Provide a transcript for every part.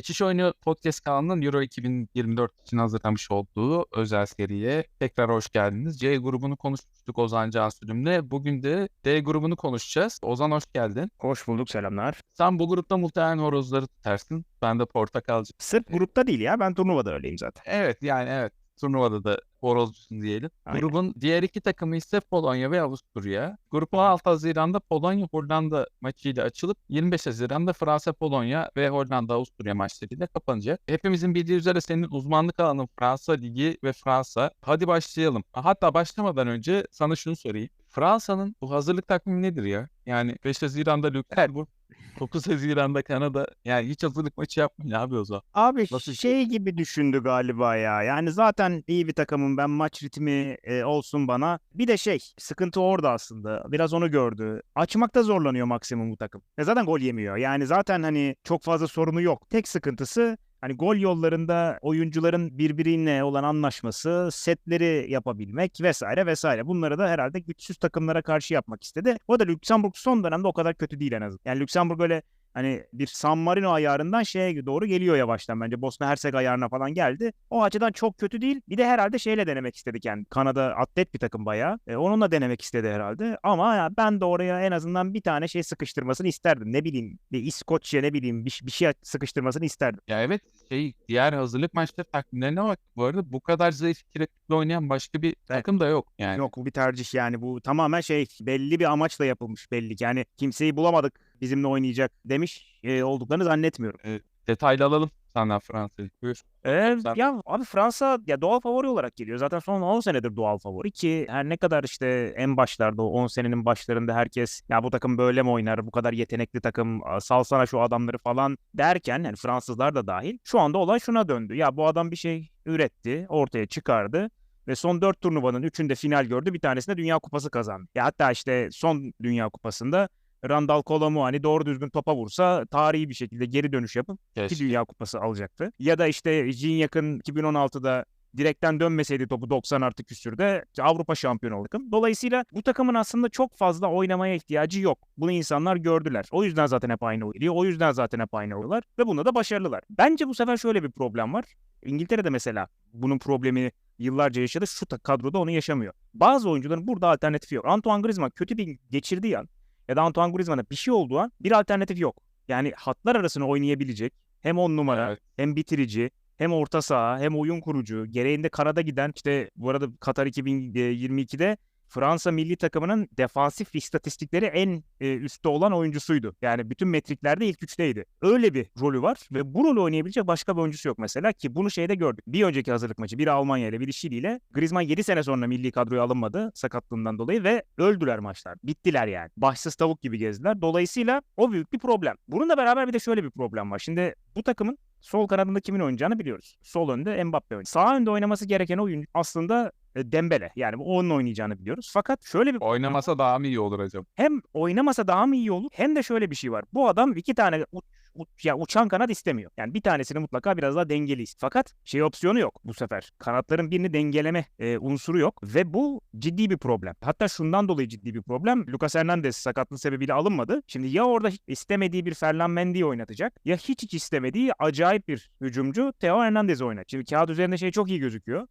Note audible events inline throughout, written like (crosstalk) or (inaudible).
Geçiş Oyunu Podcast kanalının Euro 2024 için hazırlamış olduğu özel seriye tekrar hoş geldiniz. C grubunu konuşmuştuk Ozan Cansülüm'le. Bugün de D grubunu konuşacağız. Ozan hoş geldin. Hoş bulduk selamlar. Sen bu grupta muhtemelen horozları tutarsın. Ben de portakalcı. Sırf grupta değil ya ben turnuvada öyleyim zaten. Evet yani evet. Turnuvada da horozcusun diyelim. Aynen. Grubun diğer iki takımı ise Polonya ve Avusturya. Grup 16 Haziran'da Polonya-Hollanda maçıyla açılıp 25 Haziran'da Fransa-Polonya ve Hollanda-Avusturya maçlarıyla kapanacak. Hepimizin bildiği üzere senin uzmanlık alanın Fransa Ligi ve Fransa. Hadi başlayalım. Hatta başlamadan önce sana şunu sorayım. Fransa'nın bu hazırlık takvimi nedir ya? Yani 5 Haziran'da Lüksemburg, 9 Haziran'da Kanada. Yani hiç hazırlık maçı yapmıyor abi o zaman. Abi Nasıl- şey gibi düşündü galiba ya. Yani zaten iyi bir takımım ben maç ritmi e, olsun bana. Bir de şey sıkıntı orada aslında. Biraz onu gördü. Açmakta zorlanıyor maksimum bu takım. Ve zaten gol yemiyor. Yani zaten hani çok fazla sorunu yok. Tek sıkıntısı Hani gol yollarında oyuncuların birbiriyle olan anlaşması, setleri yapabilmek vesaire vesaire. Bunları da herhalde güçsüz takımlara karşı yapmak istedi. O da Lüksemburg son dönemde o kadar kötü değil en azından. Yani Lüksemburg öyle hani bir San Marino ayarından şeye doğru geliyor yavaştan bence. Bosna Hersek ayarına falan geldi. O açıdan çok kötü değil. Bir de herhalde şeyle denemek istedik yani. Kanada atlet bir takım bayağı. E, onunla denemek istedi herhalde. Ama ya ben de oraya en azından bir tane şey sıkıştırmasını isterdim. Ne bileyim bir İskoçya ne bileyim bir, bir şey sıkıştırmasını isterdim. Ya evet şey diğer hazırlık maçları takvimlerine bak. Bu arada bu kadar zayıf iki rakiple oynayan başka bir takım da yok. Yani Yok bu bir tercih yani bu tamamen şey belli bir amaçla yapılmış belli ki. Yani kimseyi bulamadık bizimle oynayacak demiş e, olduklarını zannetmiyorum. detaylı alalım senden Fransa'yı. Buyur. Ee, Sen- ya abi Fransa ya doğal favori olarak geliyor. Zaten son 10 senedir doğal favori ki her ne kadar işte en başlarda o 10 senenin başlarında herkes ya bu takım böyle mi oynar? Bu kadar yetenekli takım salsana şu adamları falan derken yani Fransızlar da dahil şu anda olay şuna döndü. Ya bu adam bir şey üretti, ortaya çıkardı ve son 4 turnuvanın 3'ünde final gördü. Bir tanesinde Dünya Kupası kazandı. Ya hatta işte son Dünya Kupasında Randall Colomuani doğru düzgün topa vursa tarihi bir şekilde geri dönüş yapıp iki Keşke. Dünya Kupası alacaktı. Ya da işte Gignac 2016'da direkten dönmeseydi topu 90 artı küsürde Avrupa şampiyonu oldu. Dolayısıyla bu takımın aslında çok fazla oynamaya ihtiyacı yok. Bunu insanlar gördüler. O yüzden zaten hep aynı oynuyor. O yüzden zaten hep aynı oynuyorlar ve bunda da başarılılar. Bence bu sefer şöyle bir problem var. İngiltere'de mesela bunun problemi yıllarca yaşadı. Şu kadroda onu yaşamıyor. Bazı oyuncuların burada alternatifi yok. Antoine Griezmann kötü bir geçirdiği an ya da Antoine Griezmann'a bir şey olduğu an bir alternatif yok. Yani hatlar arasını oynayabilecek hem on numara Evet. hem bitirici hem orta saha hem oyun kurucu gereğinde karada giden işte bu arada Katar 2022'de Fransa milli takımının defansif istatistikleri en e, üstte olan oyuncusuydu. Yani bütün metriklerde ilk üçteydi. Öyle bir rolü var ve bu rolü oynayabilecek başka bir oyuncusu yok mesela ki bunu şeyde gördük. Bir önceki hazırlık maçı biri Almanya ile biri Şili ile Griezmann 7 sene sonra milli kadroya alınmadı sakatlığından dolayı ve öldüler maçlar. Bittiler yani. Başsız tavuk gibi gezdiler. Dolayısıyla o büyük bir problem. Bununla beraber bir de şöyle bir problem var. Şimdi bu takımın Sol kanadında kimin oynayacağını biliyoruz. Sol önde Mbappe oynuyor. Sağ önde oynaması gereken oyun aslında Dembele. Yani onun oynayacağını biliyoruz. Fakat şöyle bir Oynamasa daha mı iyi olur acaba? hem oynamasa daha mı iyi olur hem de şöyle bir şey var. Bu adam iki tane uç, uç- ya uçan kanat istemiyor. Yani bir tanesini mutlaka biraz daha dengeli istiyor. Fakat şey opsiyonu yok bu sefer. Kanatların birini dengeleme e, unsuru yok ve bu ciddi bir problem. Hatta şundan dolayı ciddi bir problem. Lucas Hernandez sakatlığı sebebiyle alınmadı. Şimdi ya orada hiç istemediği bir Ferland Mendy'yi oynatacak ya hiç hiç istemediği acayip bir hücumcu Theo Hernandez'i oynatacak. Şimdi kağıt üzerinde şey çok iyi gözüküyor.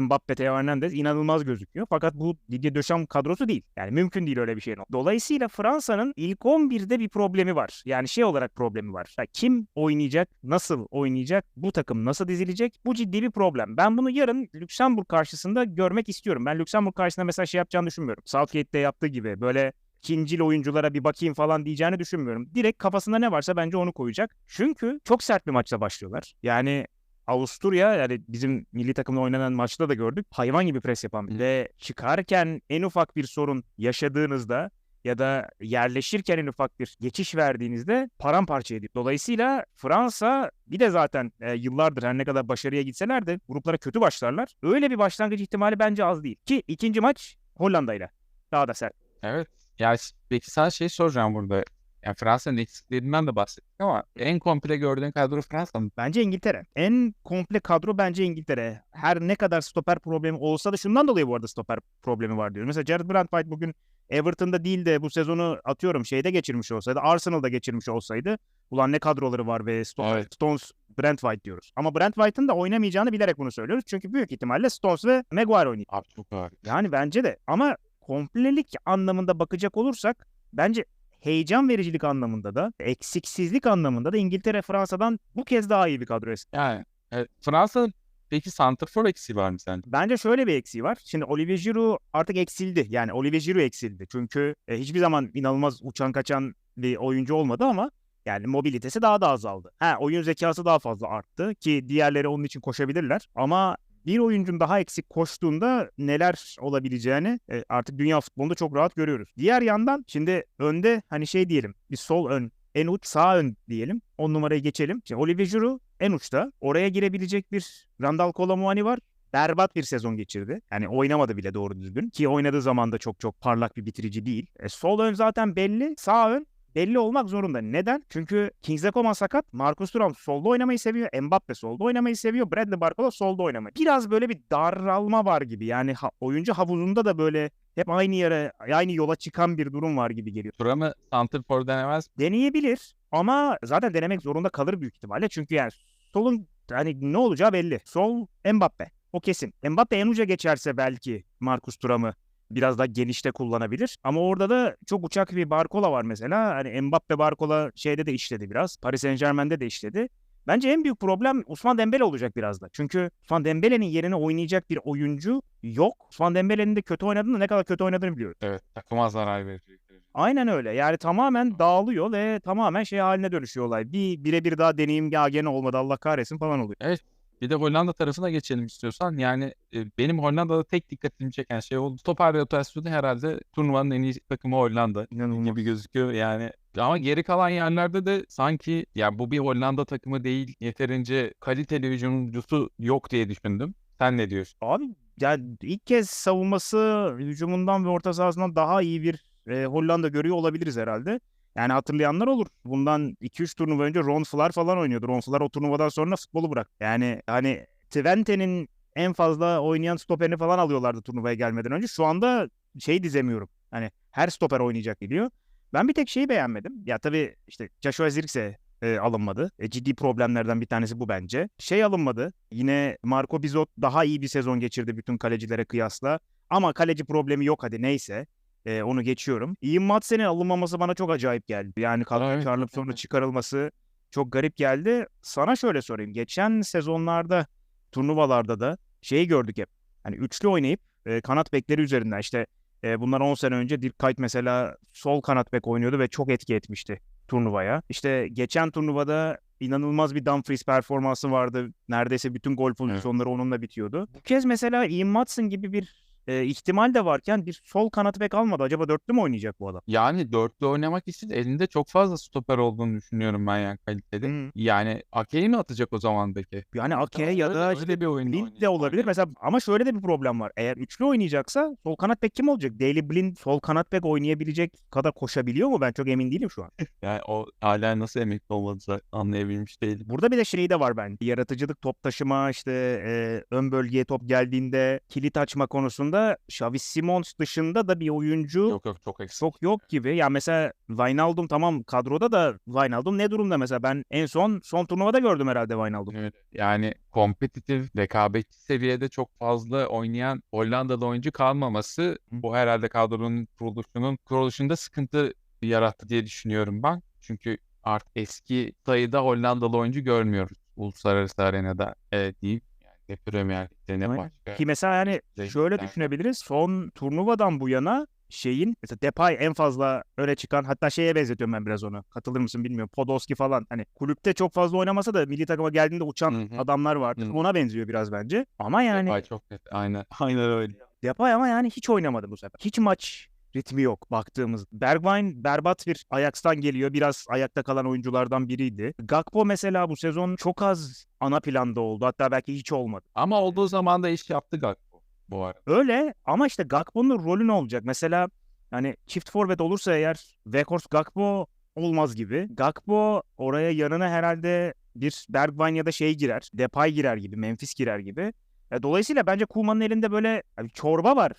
Mbappe, Theo Hernandez inanılmaz gözüküyor. Fakat bu Didier Deschamps kadrosu değil. Yani mümkün değil öyle bir şeyin. Dolayısıyla Fransa'nın ilk 11'de bir problemi var. Yani şey olarak problemi var. Ya kim oynayacak, nasıl oynayacak, bu takım nasıl dizilecek? Bu ciddi bir problem. Ben bunu yarın Lüksemburg karşısında görmek istiyorum. Ben Lüksemburg karşısında mesela şey yapacağını düşünmüyorum. Southgate'de yaptığı gibi böyle ikincil oyunculara bir bakayım falan diyeceğini düşünmüyorum. Direkt kafasında ne varsa bence onu koyacak. Çünkü çok sert bir maçla başlıyorlar. Yani Avusturya yani bizim milli takımla oynanan maçta da gördük. Hayvan gibi pres yapan Hı. ve çıkarken en ufak bir sorun yaşadığınızda ya da yerleşirken en ufak bir geçiş verdiğinizde paramparça ediyor. Dolayısıyla Fransa bir de zaten e, yıllardır her ne kadar başarıya gitseler de gruplara kötü başlarlar. Öyle bir başlangıç ihtimali bence az değil. Ki ikinci maç Hollanda'yla. Daha da sert. Evet. Ya peki sana şey soracağım burada. Yani Fransa'nın eksiklerinden de bahsettik ama en komple gördüğün kadro Fransa mı? Bence İngiltere. En komple kadro bence İngiltere. Her ne kadar stoper problemi olsa da şundan dolayı bu arada stoper problemi var diyorum. Mesela Jared Brandtwhite bugün Everton'da değil de bu sezonu atıyorum şeyde geçirmiş olsaydı, Arsenal'da geçirmiş olsaydı ulan ne kadroları var ve Sto- Evet. Stones Brent White diyoruz. Ama Brent White'ın da oynamayacağını bilerek bunu söylüyoruz. Çünkü büyük ihtimalle Stones ve Maguire oynayacak. Abi çok ağır. Yani bence de ama komplelik anlamında bakacak olursak bence heyecan vericilik anlamında da eksiksizlik anlamında da İngiltere Fransa'dan bu kez daha iyi bir kadro. Yani evet, Fransa'nın peki santrfor eksiği var mı sence? Bence şöyle bir eksiği var. Şimdi Olivier Giroud artık eksildi. Yani Olivier Giroud eksildi. Çünkü e, hiçbir zaman inanılmaz uçan kaçan bir oyuncu olmadı ama yani mobilitesi daha da azaldı. Ha oyun zekası daha fazla arttı ki diğerleri onun için koşabilirler. Ama bir oyuncunun daha eksik koştuğunda neler olabileceğini e, artık dünya futbolunda çok rahat görüyoruz. Diğer yandan şimdi önde hani şey diyelim bir sol ön en uç sağ ön diyelim. 10 numarayı geçelim. Şimdi Olivier Giroud en uçta. Oraya girebilecek bir Randall Kolomuani var. Berbat bir sezon geçirdi. Yani oynamadı bile doğru düzgün. Ki oynadığı zaman da çok çok parlak bir bitirici değil. E, sol ön zaten belli. Sağ ön belli olmak zorunda. Neden? Çünkü Kingsley Coman sakat. Marcus Thuram solda oynamayı seviyor. Mbappe solda oynamayı seviyor. Bradley Barcola solda oynamayı. Biraz böyle bir daralma var gibi. Yani ha- oyuncu havuzunda da böyle hep aynı yere, aynı yola çıkan bir durum var gibi geliyor. Turam'ı santrfor denemez? Deneyebilir ama zaten denemek zorunda kalır büyük ihtimalle. Çünkü yani solun hani ne olacağı belli. Sol Mbappe. O kesin. Mbappe en uca geçerse belki Marcus Thuram'ı biraz daha genişte kullanabilir. Ama orada da çok uçak bir Barcola var mesela. Hani Mbappe Barcola şeyde de işledi biraz. Paris Saint Germain'de de işledi. Bence en büyük problem Osman Dembele olacak biraz da. Çünkü Osman Dembele'nin yerine oynayacak bir oyuncu yok. Osman Dembele'nin de kötü oynadığını ne kadar kötü oynadığını biliyoruz. Evet takıma zarar verecek. Aynen öyle. Yani tamamen dağılıyor ve tamamen şey haline dönüşüyor olay. Bir birebir daha deneyim ya gene olmadı Allah kahretsin falan oluyor. Bir de Hollanda tarafına geçelim istiyorsan. Yani e, benim Hollanda'da tek dikkatimi çeken şey oldu. Stoper rotasyonu herhalde turnuvanın en iyi takımı Hollanda İnanılmaz. gibi gözüküyor yani. Ama geri kalan yerlerde de sanki ya bu bir Hollanda takımı değil. Yeterince kaliteli hücumcusu yok diye düşündüm. Sen ne diyorsun? Abi yani ilk kez savunması hücumundan ve orta sahasından daha iyi bir e, Hollanda görüyor olabiliriz herhalde. Yani hatırlayanlar olur. Bundan 2-3 turnuva önce Ron Flair falan oynuyordu. Ron Flair o turnuvadan sonra futbolu bırak. Yani hani Twente'nin en fazla oynayan stoperini falan alıyorlardı turnuvaya gelmeden önce. Şu anda şey dizemiyorum. Hani her stoper oynayacak biliyor. Ben bir tek şeyi beğenmedim. Ya tabii işte Joshua Zirkse e, alınmadı. E, ciddi problemlerden bir tanesi bu bence. Şey alınmadı. Yine Marco Bizot daha iyi bir sezon geçirdi bütün kalecilere kıyasla. Ama kaleci problemi yok hadi neyse. E, onu geçiyorum. Ian Madsen'in alınmaması bana çok acayip geldi. Yani kadro evet, çağrılıp evet, sonra evet. çıkarılması çok garip geldi. Sana şöyle sorayım. Geçen sezonlarda turnuvalarda da şeyi gördük hep. Hani üçlü oynayıp e, kanat bekleri üzerinden işte e, bunlar 10 sene önce Dirk Kuyt mesela sol kanat bek oynuyordu ve çok etki etmişti turnuvaya. İşte geçen turnuvada inanılmaz bir Dumfries performansı vardı. Neredeyse bütün gol pozisyonları onunla bitiyordu. Bu kez mesela Ian Matson gibi bir e, ihtimal de varken bir sol kanat bek almadı. Acaba dörtlü mü oynayacak bu adam? Yani dörtlü oynamak için elinde çok fazla stoper olduğunu düşünüyorum ben yani kaliteli. Hı. Yani Ake'yi mi atacak o zaman peki? Yani Ake ya Öyle- da öyle işte bir oyunda Blind de olabilir. Mesela ama şöyle de bir problem var. Eğer üçlü oynayacaksa sol kanat bek kim olacak? Daily Blind sol kanat bek oynayabilecek kadar koşabiliyor mu? Ben çok emin değilim şu an. (laughs) Yani o hala nasıl emekli olmadı anlayabilmiş değilim. Burada bir de şey de var bence. Yaratıcılık, top taşıma, işte e, ön bölgeye top geldiğinde kilit açma konusunda Xavi Simons dışında da bir oyuncu Yok yok çok eksik. çok yok gibi. Ya mesela Wijnaldum tamam kadroda da Wijnaldum ne durumda mesela? Ben en son son turnuvada gördüm herhalde Wijnaldum. Evet. Yani kompetitif, rekabetçi seviyede çok fazla oynayan Hollandalı oyuncu kalmaması bu herhalde kadronun kuruluşunun kuruluşunda sıkıntı yarattı diye düşünüyorum ben. Çünkü artık eski sayıda Hollandalı oyuncu görmüyoruz uluslararası arenada e, diyeyim. Ne Premier Lig'de ne başka. Ki mesela yani şöyle düşünebiliriz. Son turnuvadan bu yana şeyin mesela Depay en fazla öne çıkan hatta şeye benzetiyorum ben biraz onu. Katılır mısın bilmiyorum. Podolski falan. Hani kulüpte çok fazla oynamasa da milli takıma geldiğinde uçan Hı hı. adamlar vardı. Hı. Ona benziyor biraz bence. Ama yani Ay çok net. Aynen. Aynen öyle. Depay ama yani hiç oynamadı bu sefer. Hiç maç ritmi yok baktığımız. Bergwijn berbat bir Ajax'tan geliyor. Biraz ayakta kalan oyunculardan biriydi. Gakpo mesela bu sezon çok az ana planda oldu. Hatta belki hiç olmadı. Ama olduğu zaman da iş yaptı Gakpo bu arada. Öyle ama işte Gakpo'nun rolü ne olacak? Mesela hani çift forvet olursa eğer Weghorst Gakpo olmaz gibi. Gakpo oraya yanına herhalde bir Bergwijn ya da şey girer. Depay girer gibi. Memphis girer gibi. E, dolayısıyla bence Koeman'ın elinde böyle yani çorba var.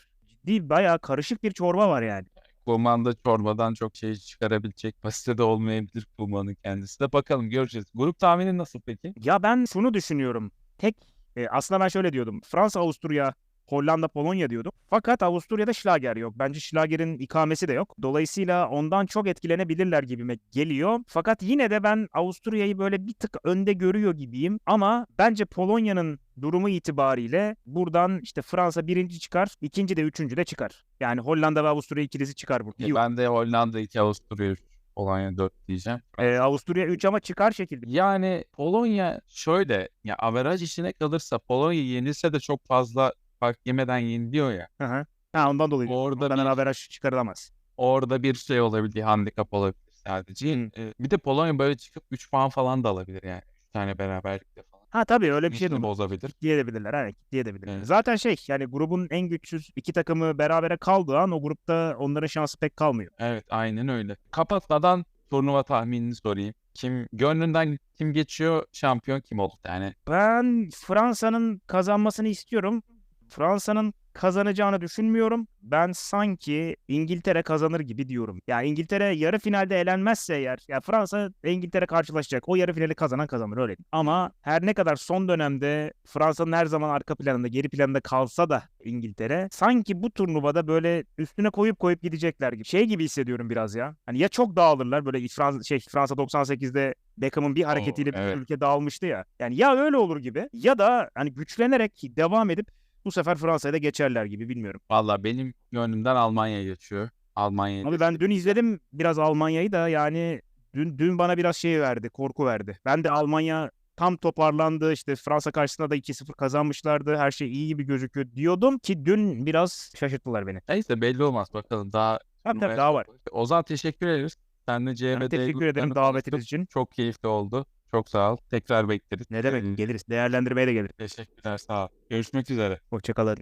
Ciddi bayağı karışık bir çorba var yani. Koman da çorbadan çok şey çıkarabilecek kapasitede olmayabilir Koman'ın kendisi de. Bakalım göreceğiz. Grup tahmini nasıl peki? Ya ben şunu düşünüyorum. Tek e, aslında ben şöyle diyordum. Fransa, Avusturya, Hollanda, Polonya diyordum. Fakat Avusturya'da Schlager yok. Bence Schlager'in ikamesi de yok. Dolayısıyla ondan çok etkilenebilirler gibime geliyor. Fakat yine de ben Avusturya'yı böyle bir tık önde görüyor gibiyim. Ama bence Polonya'nın durumu itibariyle buradan işte Fransa birinci çıkar, ikinci de üçüncü de çıkar. Yani Hollanda ve Avusturya ikilisi çıkar burada. Ya Ben de Hollanda 2, Avusturya 3, Polonya 4 diyeceğim. Ee, Avusturya 3 ama çıkar şekilde. Yani Polonya şöyle ya averaj işine kalırsa Polonya yenilse de çok fazla fark yemeden yeniliyor ya. Hı hı. Ha ondan dolayı. Orada Oradan bir, averaj çıkarılamaz. orada bir şey olabilir, handikap olabilir sadece. Hı. Ee, bir de Polonya böyle çıkıp 3 puan falan da alabilir yani. 3 tane beraberlikle falan. Ha tabii öyle bir şey de bozabilir. Kitleyebilirler. Hani kitleyebilirler. Evet. Zaten şey yani grubun en güçsüz iki takımı berabere kaldığı an o grupta onların şansı pek kalmıyor. Evet aynen öyle. Kapatmadan turnuva tahminini sorayım. Kim gönlünden kim geçiyor şampiyon kim olur yani. Ben Fransa'nın kazanmasını istiyorum. Fransa'nın kazanacağını düşünmüyorum. Ben sanki İngiltere kazanır gibi diyorum. Ya İngiltere yarı finalde elenmezse eğer ya Fransa ve İngiltere karşılaşacak. O yarı finali kazanan kazanır öyle. Ama her ne kadar son dönemde Fransa'nın her zaman arka planında, geri planda kalsa da İngiltere sanki bu turnuvada böyle üstüne koyup koyup gidecekler gibi. Şey gibi hissediyorum biraz ya. Hani ya çok dağılırlar böyle Fransa şey Fransa 98'de Beckham'ın bir hareketiyle bir evet. ülke dağılmıştı ya. Yani ya öyle olur gibi ya da hani güçlenerek devam edip bu sefer Fransa'ya da geçerler gibi bilmiyorum. Valla benim gönlümden Almanya geçiyor. Almanya. Abi ben dün izledim biraz Almanya'yı da yani dün dün bana biraz şey verdi, korku verdi. Ben de Almanya tam toparlandı işte Fransa karşısında da 2-0 kazanmışlardı. Her şey iyi gibi gözüküyor diyordum ki dün biraz şaşırttılar beni. Neyse belli olmaz bakalım daha. Tabii tabii daha var. Ozan teşekkür ederiz. Sen de Ben CMD teşekkür ederim davetiniz için. Çok keyifli oldu. Çok sağ ol. Tekrar bekleriz. Ne demek ee, geliriz. Değerlendirmeye de geliriz. Teşekkürler sağ ol. Görüşmek üzere. Hoşçakalın.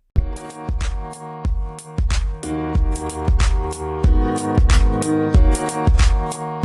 Thank